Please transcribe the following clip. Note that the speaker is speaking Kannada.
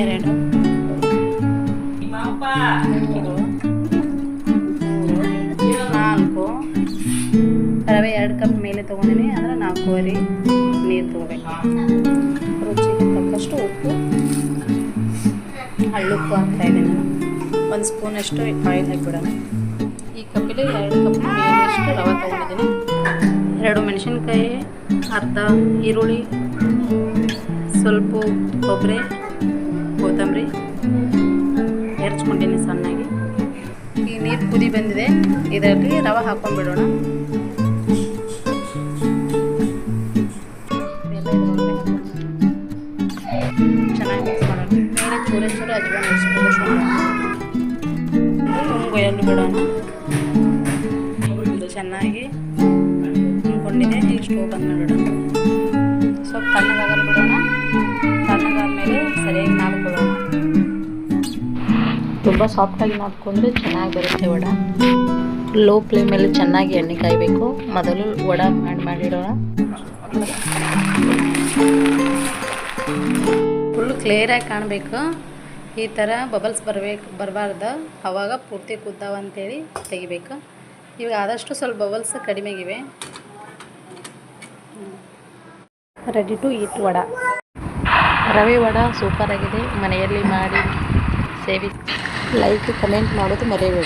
ಎರಡು. ನಾಲ್ಕು. ರವೆ ಎರಡು ಕಪ್ ಮೇಲೆ ತೊಗೊಂಡಿನಿ ಅಂದರೆ ನಾಲ್ಕೂವರೆ ನೀರು ತೊಗೋಬೇಕು. ರುಚಿಗೆ ತಕ್ಕಷ್ಟು ಉಪ್ಪು ಹಳ್ಳುಪ್ಪು ಹಾಕ್ತಾ ಇದ್ದೀನಿ ನಾನು. ಒಂದು ಸ್ಪೂನಷ್ಟು ಆಯಿಲ್ ಹಾಕ್ಬಿಡೋಣ. ಈ ಕಪ್ಪಿಗೆ ಎರಡು ಕಪ್ ಮೇಲಷ್ಟು ರವೆ ತೊಗೊಂಡಿದ್ದೀನಿ. ಎರಡು ಮೆಣಸಿನ್ಕಾಯಿ ಅರ್ಧ ಈರುಳ್ಳಿ ಸ್ವಲ್ಪ ಕೊಬ್ಬರಿ. ಕೊತ್ತಂಬರಿ. ಹೆರ್ಚ್ಕೊಂಡಿನಿ ಸಣ್ಣಾಗಿ. ಈ ನೀರು ಕುದಿ ಬಂದಿದೆ. ಇದರಲ್ಲಿ ರವೆ ಹಾಕೊಂಡ್ಬಿಡೋಣ. ಚೆನ್ನಾಗಿ ಮಿಕ್ಸ್ ಮಾಡೋಣ. ಮೇಲೆ ಬಿಡೋಣ. ಚೆನ್ನಾಗಿ ಬಂದ್ ಮಾಡಿಬಿಡೋಣ ಸ್ವಲ್ಪ ತಣ್ಣಗಾಗಲು ಬಿಡೋಣ. ತಣ್ಣಗಾದ್ಮೇಲೆ ಸರಿಯಾಗಿ ನಾದ್ಕೊಳ್ಳೋಣ ತುಂಬ ಸಾಫ್ಟಾಗಿ ನಾದ್ಕೊಂಡ್ರೆ ಚೆನ್ನಾಗಿ ಬರುತ್ತೆ ವಡ. ಲೋ ಫ್ಲೇಮಲ್ಲಿ ಚೆನ್ನಾಗಿ ಎಣ್ಣೆ ಕಾಯಬೇಕು. ಮೊದಲು ವಡ ಮಾಡಿ ಮಾಡಿಡೋಣ. ಫುಲ್ ಕ್ಲಿಯರಾಗಿ ಕಾಣಬೇಕು. ಈ ಥರ ಬಬಲ್ಸ್ ಬರಬೇಕು, ಬರಬಾರ್ದು. ಅವಾಗ ಪೂರ್ತಿ ಕುದ್ದಾವ ಅಂತೇಳಿ ತೆಗಿಬೇಕು. ಇವಾಗ ಆದಷ್ಟು ಸ್ವಲ್ಪ bubbles ಕಡಿಮೆಗಿವೆ. Ready to eat vada. Rava vada super ಆಗಿದೆ. ಮನೆಯಲ್ಲಿ ಮಾಡಿ ಸೇವಿ ಲೈಕ್ ಕಮೆಂಟ್ ಮಾಡೋದು ಮರೆಯಬೇಡಿ.